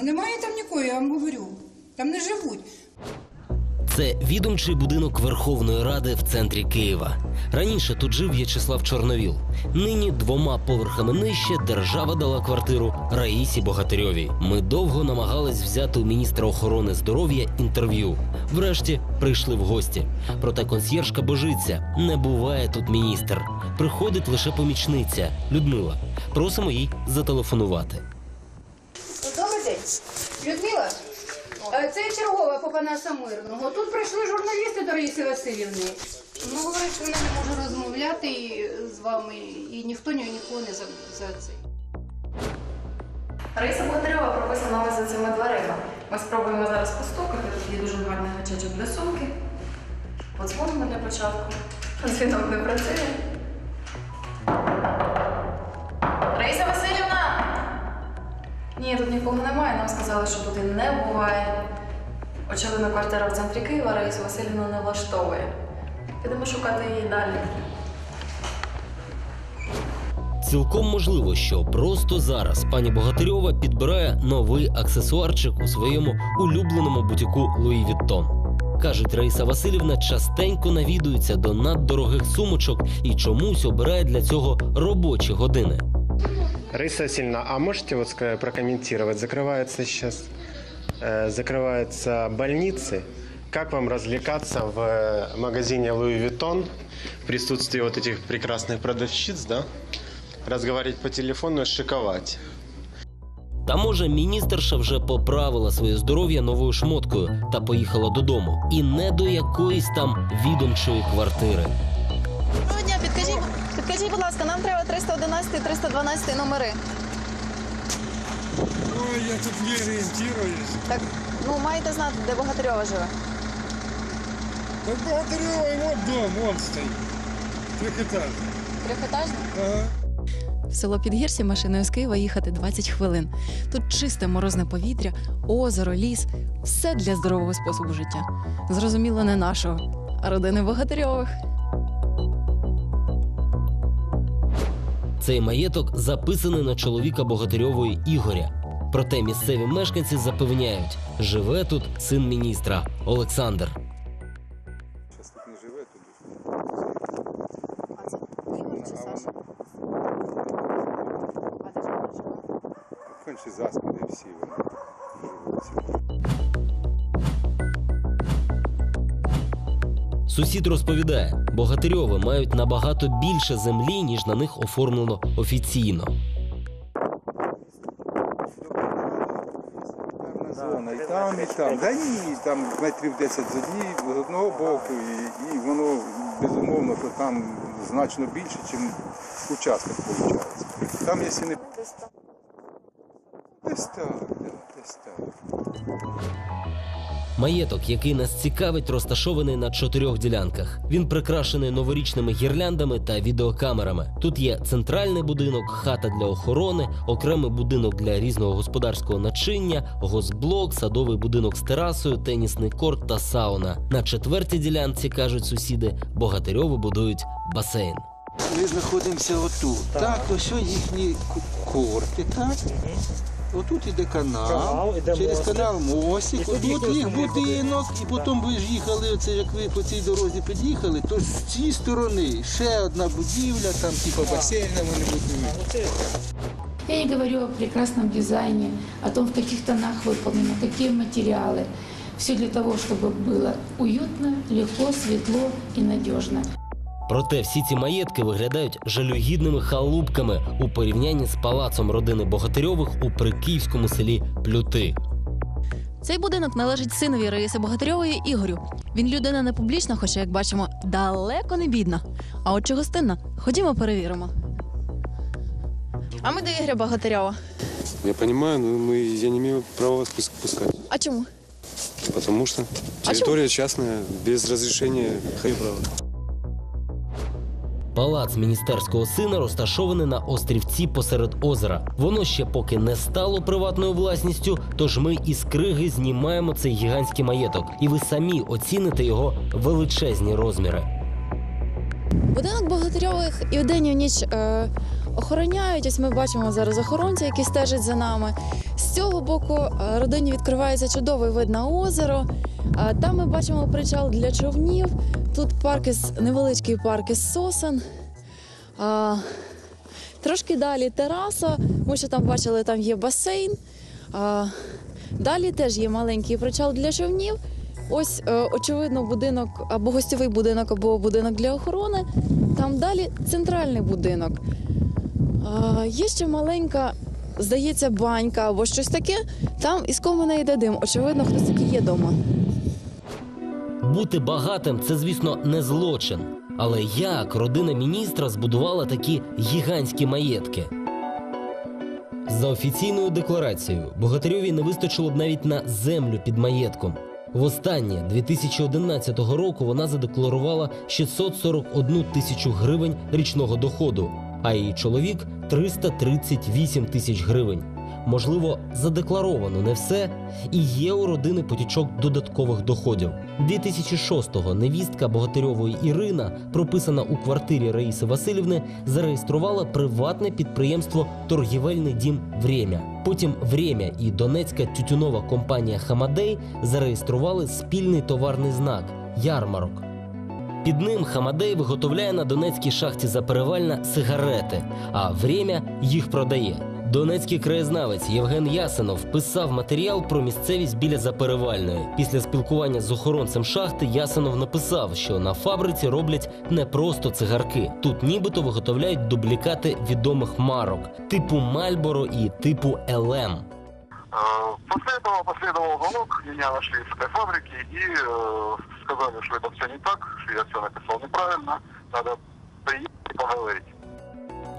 Ну немає там нікого, я вам говорю. Там не живуть. Це відомчий будинок Верховної Ради в центрі Києва. Раніше тут жив В'ячеслав Чорновіл. Нині двома поверхами нижче держава дала квартиру Раїсі Богатирьовій. Ми довго намагались взяти у міністра охорони здоров'я інтерв'ю. Врешті прийшли в гості. Проте консьєржка божиться. Не буває тут міністр. Приходить лише помічниця Людмила. Просимо їй зателефонувати. Людмила, е, це чергова по Панаса Мирного. Тут прийшли журналісти до Раїси Васильівни. Ну, говорять, що вона не може розмовляти з вами, і ніхто ні- нікого не за, за це. Раїса Богатирьова прописана ось за цими дверима. Ми спробуємо зараз постукати. Тут є дуже гарний гачечок для сумки. Подзвонимо для початку. Дзвінок не працює. Ні, тут нікого немає. Нам сказали, що тут і не буває. Очевидно, квартира в центрі Києва Раїсу Васильівну не влаштовує. Підемо шукати її далі. Цілком можливо, що просто зараз пані Богатирьова підбирає новий аксесуарчик у своєму улюбленому бутіку Луї Віттон. Кажуть, Раїса Васильівна частенько навідується до наддорогих сумочок і чомусь обирає для цього робочі години. Раиса Васильевна, а можете вот ска- прокомментировать? Закрываются сейчас э, закрываются больницы. Как вам развлекаться в э, магазине Louis Vuitton в присутствии вот этих прекрасных продавщиц, да? Разговаривать по телефону и шиковать. Та може міністерша вже поправила своє здоров'я новою шмоткою та поїхала додому. І не до якоїсь там відомчої квартири. Доброго дня, підкажіть, підкажіть, будь ласка, нам треба 311 і 312 номери. Ой, я тут не ориентируюсь. Так, ну маєте знати, де Богатирьова живе. Так Богатыревой вот дом, вон стоит. Трехэтажный. Трьохетажний? Ага. В село Підгірсі машиною з Києва їхати 20 хвилин. Тут чисте морозне повітря, озеро, ліс все для здорового способу життя. Зрозуміло, не нашого, а родини Богатирьових. Цей маєток записаний на чоловіка Богатирьової Ігоря. Проте місцеві мешканці запевняють, живе тут син міністра Олександр. Сейчас тут не живе, тут. Всі вони. Сусід розповідає, Богатирьови мають набагато більше землі, ніж на них оформлено офіційно. Зона, і там, і там. Да ні, там метрів 10 з однієї, з одного боку, і, і воно безумовно, то там значно більше, ніж участок виходить. Там, якщо не Десь так, десь так. Маєток, який нас цікавить, розташований на чотирьох ділянках. Він прикрашений новорічними гірляндами та відеокамерами. Тут є центральний будинок, хата для охорони, окремий будинок для різного господарського начиння, госблок, садовий будинок з терасою, тенісний корт та сауна. На четвертій ділянці кажуть сусіди, богатирьови будують басейн. Ми знаходимося отут. Так, ось їхні корти, так? Отут іде канал, через канал мостик, отут їх будинок, і потім ви ж їхали, оце як ви по цій дорозі під'їхали, то з цієї сторони ще одна будівля, там типу басейна вони будують. Я не говорю о прекрасном дизайне, о том, в каких тонах выполнено, какие материалы. Все для того, чтобы было уютно, легко, светло и надежно. Проте всі ці маєтки виглядають жалюгідними халупками у порівнянні з палацом родини Богатирьових у прикиївському селі Плюти. Цей будинок належить синові Раїси Богатирьової Ігорю. Він людина не публічна, хоча, як бачимо, далеко не бідна. А от чи гостинна? Ходімо перевіримо. А ми до Ігоря Богатирьова. Я понимаю, но мы, я не имею права вас пус- пускать. А чому? Потому что А территория частная, без разрешения хай право. Палац міністерського сина розташований на острівці посеред озера. Воно ще поки не стало приватною власністю, тож ми із криги знімаємо цей гігантський маєток, і ви самі оціните його величезні розміри. Будинок Богатирьових і вдень і в ніч е, охороняють. Ось ми бачимо зараз охоронця, який стежить за нами. З цього боку е, родині відкривається чудовий вид на озеро. Там ми бачимо причал для човнів. Тут парк із невеличкий парк із сосен. А, Трошки далі тераса. Ми ще там бачили, там є басейн. А, далі теж є маленький причал для човнів. Ось, е, очевидно, будинок або гостьовий будинок, або будинок для охорони. Там далі центральний будинок. А, є ще маленька, здається, банька або щось таке. Там із комина йде дим. Очевидно, хтось такий є вдома. Бути багатим це, звісно, не злочин. Але як родина міністра збудувала такі гігантські маєтки? За офіційною декларацією, богатирьові не вистачило б навіть на землю під маєтком. Востаннє 2011 року вона задекларувала 641 тисячу гривень річного доходу, а її чоловік 338 тисяч гривень. Можливо, задекларовано не все, і є у родини потічок додаткових доходів. 2006-го невістка Богатирьової Ірина, прописана у квартирі Раїси Васильівни, зареєструвала приватне підприємство Торгівельний дім Врем'я. Потім Врем'я і Донецька тютюнова компанія Хамадей зареєстрували спільний товарний знак ярмарок. Під ним Хамадей виготовляє на Донецькій шахті Заперевальна сигарети, а Врем'я їх продає. Донецький краєзнавець Євген Ясинов писав матеріал про місцевість біля Заперевальної. Після спілкування з охоронцем шахти Ясинов написав, що на фабриці роблять не просто цигарки. Тут нібито виготовляють дублікати відомих марок типу Мальборо і типу ЛМ. Э, После этого последовал звонок, меня нашли с этой фабрики и э, сказали, что это все не так, что я все написал неправильно, надо приехать и поговорить.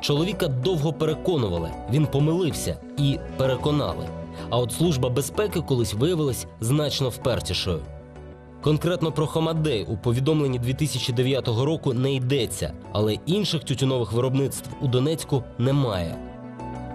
Чоловіка довго переконували, він помилився і переконали. А от служба безпеки колись виявилась значно впертішою. Конкретно про Хамадей у повідомленні 2009 року не йдеться, але інших тютюнових виробництв у Донецьку немає.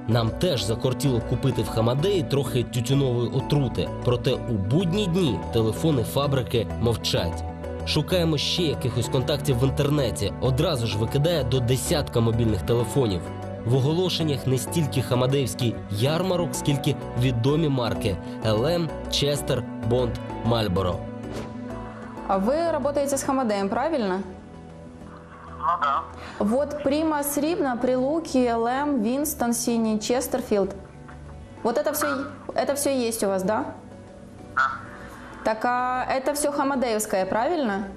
Нам теж закортіло купити в Хамадеї трохи тютюнової отрути, проте у будні дні телефони фабрики мовчать. Шукаємо ще якихось контактів в інтернеті. Одразу ж викидає до десятка мобільних телефонів. В оголошеннях не стільки хамадеївський ярмарок, скільки відомі марки ЛМ, Честер, Бонд, Мальборо. А вы работаете с Хамадеем, правильно? Ну да. Вот Примас Рибна, Прилуки, ЛМ, Винстон, Синий, Честерфилд. Вот это все, это все есть у вас, да? Так а это все Хамадеевское, правильно?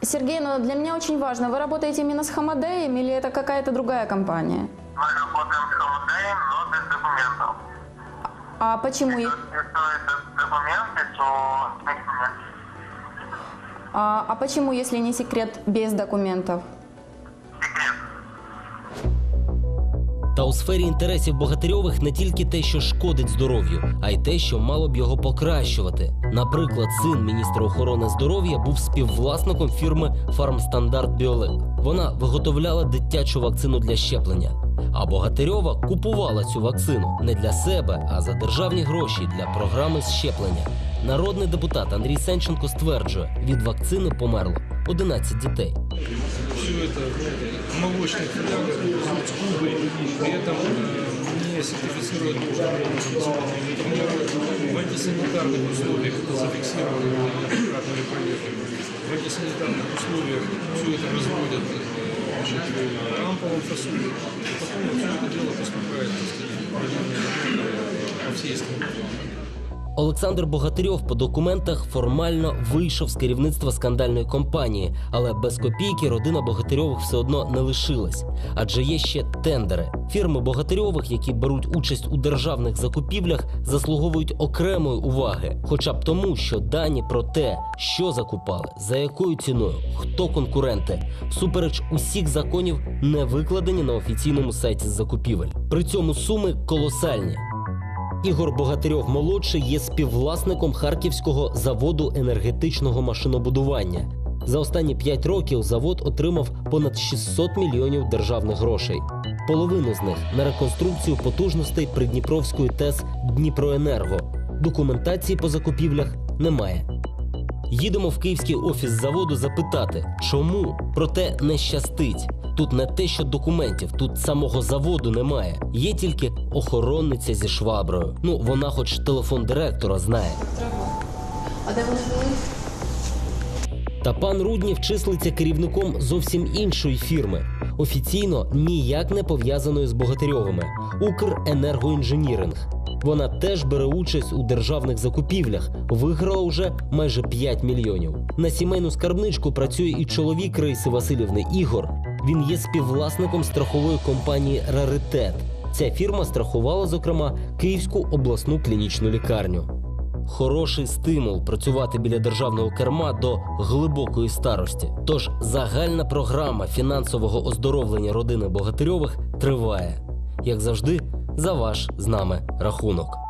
Сергей, но для меня очень важно, вы работаете именно с Хамадеем или это какая-то другая компания? Мы работаем с Хамадеем, но без документов. А почему? Если это документы, то. А, а почему, если не секрет, без документов? Сфері інтересів Богатирьових не тільки те, що шкодить здоров'ю, а й те, що мало б його покращувати. Наприклад, син міністра охорони здоров'я був співвласником фірми Фармстандарт Біолек. Вона виготовляла дитячу вакцину для щеплення. А Богатирьова купувала цю вакцину не для себе, а за державні гроші для програми щеплення. Народний депутат Андрій Сенченко стверджує, від вакцини померло 11 дітей. все это молочный фляг, с кубой, при этом э, не сертифицировать нужно Например, в антисанитарных условиях это зафиксировали, неоднократно проверки. В антисанитарных условиях все это разводят э, значит, в рамповом фасоне. Потом все это дело поступает так сказать, по всей стране. Олександр Богатирьов по документах формально вийшов з керівництва скандальної компанії, але без копійки родина Богатирьових все одно не лишилась. Адже є ще тендери. Фірми Богатирьових, які беруть участь у державних закупівлях, заслуговують окремої уваги, хоча б тому, що дані про те, що закупали, за якою ціною, хто конкуренти, всупереч усіх законів не викладені на офіційному сайті закупівель. При цьому суми колосальні. Ігор Богатирьов молодший є співвласником харківського заводу енергетичного машинобудування. За останні 5 років завод отримав понад 600 мільйонів державних грошей. Половину з них на реконструкцію потужностей Придніпровської ТЕС Дніпроенерго. Документації по закупівлях немає. Їдемо в київський офіс заводу запитати, чому проте не щастить. Тут не те, що документів, тут самого заводу немає. Є тільки охоронниця зі шваброю. Ну, вона хоч телефон директора знає. А де вони були? Та пан Руднів числиться керівником зовсім іншої фірми, офіційно ніяк не пов'язаної з Богатирьовими Укренергоінженіринг. Вона теж бере участь у державних закупівлях, виграла уже майже 5 мільйонів. На сімейну скарбничку працює і чоловік Раїси Васильівни Ігор. Він є співвласником страхової компанії Раритет. Ця фірма страхувала, зокрема, Київську обласну клінічну лікарню. Хороший стимул працювати біля державного керма до глибокої старості. Тож загальна програма фінансового оздоровлення родини Богатирьових триває, як завжди, за ваш з нами рахунок.